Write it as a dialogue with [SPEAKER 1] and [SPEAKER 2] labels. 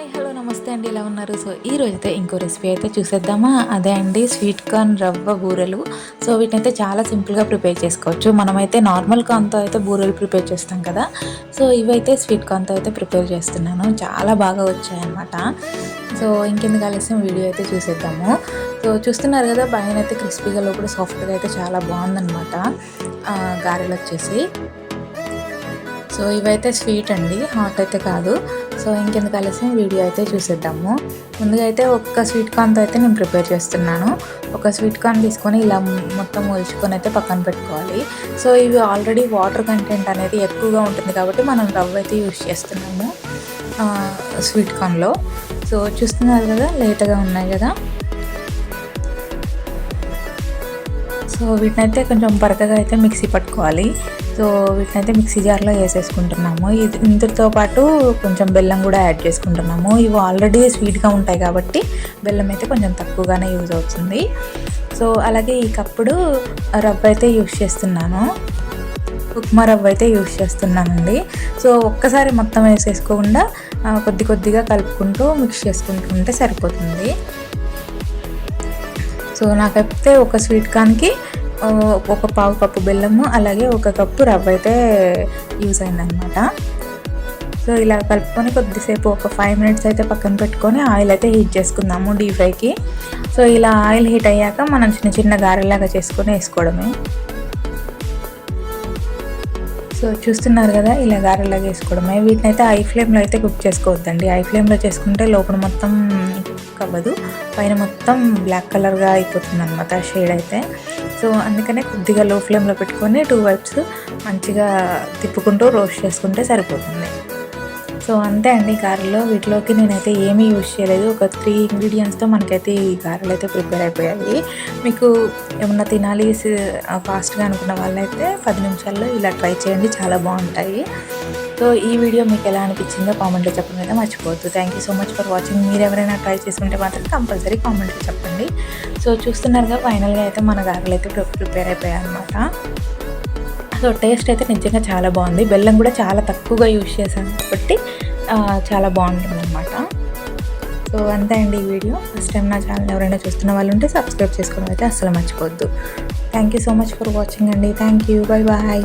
[SPEAKER 1] Hi hello నమస్తే అండి. ఎలా ఉన్నారు? సో ఈ రోజైతే ఇంకో రెసిపీ అయితే చూసేద్దామా? అదే అండి స్వీట్ కార్న్ రవ్వ బూరెలు. సో వీటినైతే చాలా సింపుల్గా ప్రిపేర్ చేసుకోవచ్చు. మనమైతే నార్మల్ కార్న్తో అయితే బూరెలు ప్రిపేర్ చేస్తాం కదా. సో ఇవైతే స్వీట్ కార్న్తో అయితే ప్రిపేర్ చేస్తున్నాను. చాలా బాగా వచ్చాయన్నమాట. సో ఇంకెందుకు ఆలస్యం? వీడియో అయితే చూసేద్దాము. సో చూస్తున్నారు కదా పైన అయితే క్రిస్పీగా లోపల సాఫ్ట్గా అయితే చాలా బాగుందన్నమాట. గారెలు వచ్చేసి. సో ఇవైతే స్వీట్ అండి. హాట్ అయితే కాదు. సో ఇంకెందుకు ఆలస్యం? వీడియో అయితే చూసేద్దాము. ముందుగా అయితే ఒక్క స్వీట్ కార్న్తో అయితే నేను ప్రిపేర్ చేస్తున్నాను. ఒక స్వీట్ కార్న్ తీసుకొని ఇలా మొత్తం ఒలుచుకొని అయితే పక్కన పెట్టుకోవాలి. సో ఇవి ఆల్రెడీ వాటర్ కంటెంట్ అనేది ఎక్కువగా ఉంటుంది కాబట్టి మనం రవ్వ అయితే యూస్ చేస్తున్నాము స్వీట్ కార్న్లో సో చూస్తున్నారు కదా లేతగా ఉన్నాయి కదా. సో వీటినైతే కొంచెం బరకగా అయితే మిక్సీ పట్టుకోవాలి. సో వీటినైతే మిక్సీ జార్లో వేసేసుకుంటున్నాము. ఇది ఇందుతో పాటు కొంచెం బెల్లం కూడా యాడ్ చేసుకుంటున్నాము. ఇవి ఆల్రెడీ స్వీట్గా ఉంటాయి కాబట్టి బెల్లం అయితే కొంచెం తక్కువగానే యూజ్ అవుతుంది. సో అలాగే ఈ కప్పుడు రవ్వ అయితే యూజ్ చేస్తున్నాను. ఉప్మా రవ్వ అయితే యూజ్ చేస్తున్నానండి. సో ఒక్కసారి మొత్తం వేసేసుకోకుండా కొద్ది కొద్దిగా కలుపుకుంటూ మిక్స్ చేసుకుంటుంటే సరిపోతుంది. సో నాకైతే ఒక స్వీట్ కార్న్కి ఒక పావు కప్పు బెల్లము అలాగే ఒక కప్పు రవ్వ అయితే యూజ్ అయిందనమాట సో ఇలా కలుపుకొని కొద్దిసేపు ఒక ఫైవ్ మినిట్స్ అయితే పక్కన పెట్టుకొని ఆయిల్ అయితే హీట్ చేసుకుందాము డీప్ ఫ్రైకి. సో ఇలా ఆయిల్ హీట్ అయ్యాక మనం చిన్న చిన్న గారెలాగా చేసుకొని వేసుకోవడమే. సో చూస్తున్నారు కదా ఇలా గారెలాగా వేసుకోవడమే. వీటిని అయితే ఐ ఫ్లేమ్లో అయితే కుక్ చేసుకోవద్దండి. ఐ ఫ్లేమ్లో చేసుకుంటే లోపల మొత్తం కుక్ అవ్వదు పైన మొత్తం బ్లాక్ కలర్గా అయిపోతుంది అనమాట షేడ్ అయితే. సో అందుకనే కొద్దిగా లో ఫ్లేమ్లో పెట్టుకొని టూ వైప్స్ మంచిగా తిప్పుకుంటూ రోస్ట్ చేసుకుంటే సరిపోతుంది. సో అంతే అండి గారెలో. వీటిలోకి నేనైతే ఏమీ యూజ్ చేయలేదు. ఒక త్రీ ఇంగ్రీడియంట్స్తో మనకైతే ఈ గారెలు అయితే ప్రిపేర్ అయిపోయాయి. మీకు ఏమన్నా తినాలి ఫాస్ట్గా అనుకున్న వాళ్ళైతే పది నిమిషాల్లో ఇలా ట్రై చేయండి. చాలా బాగుంటాయి. సో ఈ వీడియో మీకు ఎలా అనిపించిందో కామెంట్లో చెప్పడం అయితే మర్చిపోవద్దు. Thank you so much for watching మీరు ఎవరైనా ట్రై చేసుకుంటే మాత్రం కంపల్సరీ కామెంట్లో చెప్పండి. సో చూస్తున్నారుగా ఫైనల్గా అయితే మన గారెలు అయితే ప్రిపేర్ అయిపోయాయి అనమాట సో టేస్ట్ అయితే నిజంగా చాలా బాగుంది. బెల్లం కూడా చాలా తక్కువగా యూజ్ చేశాను కాబట్టి చాలా బాగుంటుంది అనమాట సో అంతే అండి ఈ వీడియో. ఫస్ట్ టైం నా ఛానల్ ఎవరైనా చూస్తున్న వాళ్ళు ఉంటే సబ్స్క్రైబ్ చేసుకోవడం అయితే అసలు మర్చిపోవద్దు. Thank you so much for watching అండి. Thank you bye bye